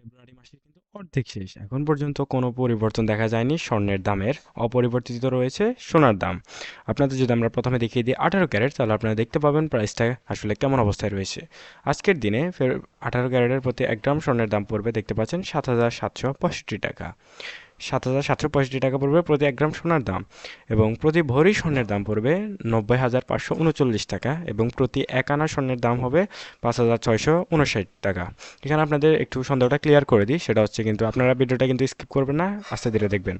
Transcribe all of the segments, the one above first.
ফেব্রুয়ারি মাসের কিন্তু অর্ধেক শেষ। এখন পর্যন্ত কোনো পরিবর্তন দেখা যায়নি স্বর্ণের দামের। অপরিবর্তিত রয়েছে সোনার দাম। আপনাদের যদি আমরা প্রথমে দেখিয়ে দিই আঠারো ক্যারেট, তাহলে আপনারা দেখতে পাবেন প্রাইসটা আসলে কেমন অবস্থায় রয়েছে। আজকের দিনে ফের আঠারো ক্যারেটের প্রতি এক গ্রাম স্বর্ণের দাম পড়বে, দেখতে পাচ্ছেন সাত হাজার সাতশো পঁয়ষট্টি টাকা। সাত হাজার সাতশো পঁয়ষট্টি টাকা পড়বে প্রতি এক গ্রাম সোনার দাম এবং প্রতি ভরি স্বর্ণের দাম পড়বে নব্বই হাজার পাঁচশো উনচল্লিশ টাকা এবং প্রতি এক আনা স্বর্ণের দাম হবে পাঁচ হাজার ছয়শো উনষাট টাকা। এখানে আপনাদের একটু সন্দেহটা ক্লিয়ার করে দিই, সেটা হচ্ছে কিন্তু আপনারা ভিডিওটা কিন্তু স্কিপ করবেন না, আস্তে ধীরে দেখবেন।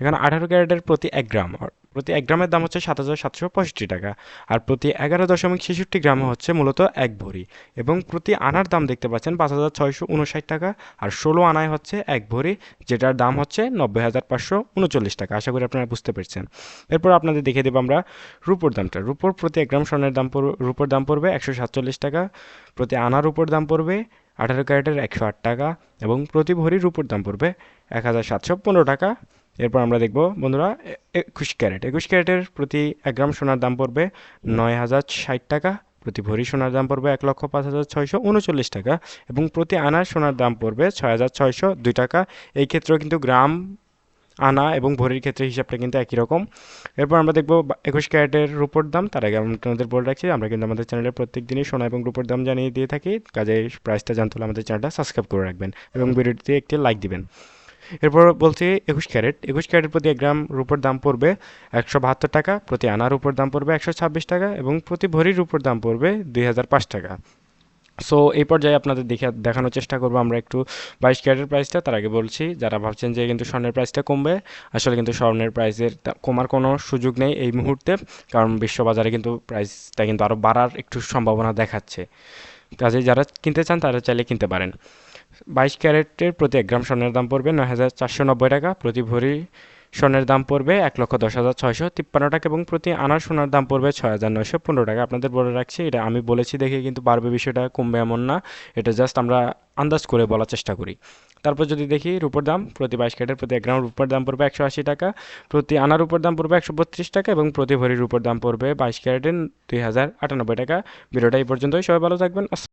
এখানে আঠারো ক্যারেটের প্রতি এক গ্রাম প্রতি এক গ্রামের দাম হচ্ছে সাত হাজার সাতশো পঁয়ষট্টি টাকা, আর প্রতি এগারো দশমিক ছেষট্টি গ্রামে হচ্ছে মূলত এক ভরি। এবং প্রতি আনার দাম দেখতে পাচ্ছেন পাঁচ হাজার ছয়শো উনষাট টাকা, আর ষোলো আনায় হচ্ছে এক ভরি, যেটার দাম হচ্ছে নব্বই হাজার পাঁচশো উনচল্লিশ টাকা। আশা করি আপনারা বুঝতে পেরেছেন। এরপর আপনাদের দেখিয়ে দেবো আমরা রুপোর দামটা। রুপোর প্রতি এক গ্রাম স্বর্ণের দাম রুপোর দাম পড়বে একশো সাতচল্লিশ টাকা, প্রতি আনার উপর দাম পড়বে আঠারো ক্যারেটের একশো আট টাকা, এবং প্রতি ভরির রুপোর দাম পড়বে এক হাজার সাতশো পনেরো টাকা। এরপর আমরা দেখব, বন্ধুরা একুশ ক্যারেট। একুশ ক্যারেটের প্রতি এক গ্রাম সোনার দাম পড়বে নয় হাজার ষাট টাকা, প্রতি ভরি সোনার দাম পড়বে এক লক্ষ পাঁচ হাজার ছয়শো উনচল্লিশ টাকা এবং প্রতি আনার সোনার দাম পড়বে ছয় হাজার ছয়শো দুই টাকা। এই ক্ষেত্রেও কিন্তু গ্রাম আনা এবং ভরির ক্ষেত্রে হিসাবটা কিন্তু একই রকম। এরপর আমরা দেখব একুশ ক্যারেটের রুপোর দাম। তার আগে আমরা আপনাদের বলে রাখছি, আমরা কিন্তু আমাদের চ্যানেলে প্রত্যেক দিনই সোনা এবং রুপোর দাম জানিয়ে দিয়ে থাকি। কাজে প্রাইসটা জানতে হলে আমাদের চ্যানেলটা সাবস্ক্রাইব করে রাখবেন এবং ভিডিওটিতে একটি লাইক দিবেন। এরপর বলছি একুশ ক্যারেট। একুশ ক্যারেট প্রতি এক গ্রাম রুপোর দাম পড়বে একশো বাহাত্তর টাকা, প্রতি আনার উপর দাম পড়বে একশো ছাব্বিশ টাকা এবং প্রতি ভরির উপর দাম পড়বে দুই হাজার পাঁচ টাকা। সো এই পর্যায়ে আপনাদের দেখে, দেখানোর চেষ্টা করব আমরা একটু বাইশ ক্যারেটের প্রাইসটা তার আগে বলছি, যারা ভাবছেন যে কিন্তু স্বর্ণের প্রাইসটা কমবে, আসলে কিন্তু স্বর্ণের প্রাইসের কমার কোনো সুযোগ নেই এই মুহূর্তে, কারণ বিশ্ববাজারে কিন্তু প্রাইসটা কিন্তু আরও বাড়ার একটু সম্ভাবনা দেখাচ্ছে। কাজে যারা কিনতে চান, তারা চাইলে কিনতে পারেন। বাইশ ক্যারেটের প্রতি এক গ্রাম স্বর্ণের দাম পড়বে নয় হাজার চারশো নব্বই টাকা। প্রতি ভরি স্বর্ণের দাম পড়বে এক লক্ষ দশ হাজার ছয়শো তিপ্পান্ন টাকা এবং প্রতি আনার সোনার দাম পড়বে ছয় হাজার নয়শো পনেরো টাকা। আপনাদের বলে রাখছি, এটা আমি বলেছি দেখে কিন্তু বাড়বে বিষয়টা, কমবে এমন না। এটা জাস্ট আমরা আন্দাজ করে বলার চেষ্টা করি। তারপর যদি দেখি রূপোর দাম, প্রতি বাইশ ক্যারেটের প্রতি এক গ্রাম রূপোর দাম পড়বে একশো আশি টাকা, প্রতি আনার উপর দাম পড়বে একশো বত্রিশ টাকা এবং প্রতি ভরির উপর দাম পড়বে বাইশ ক্যারেটের দুই হাজার আটানব্বই টাকা। ভিডিওটা এই পর্যন্তই, সবাই ভালো থাকবেন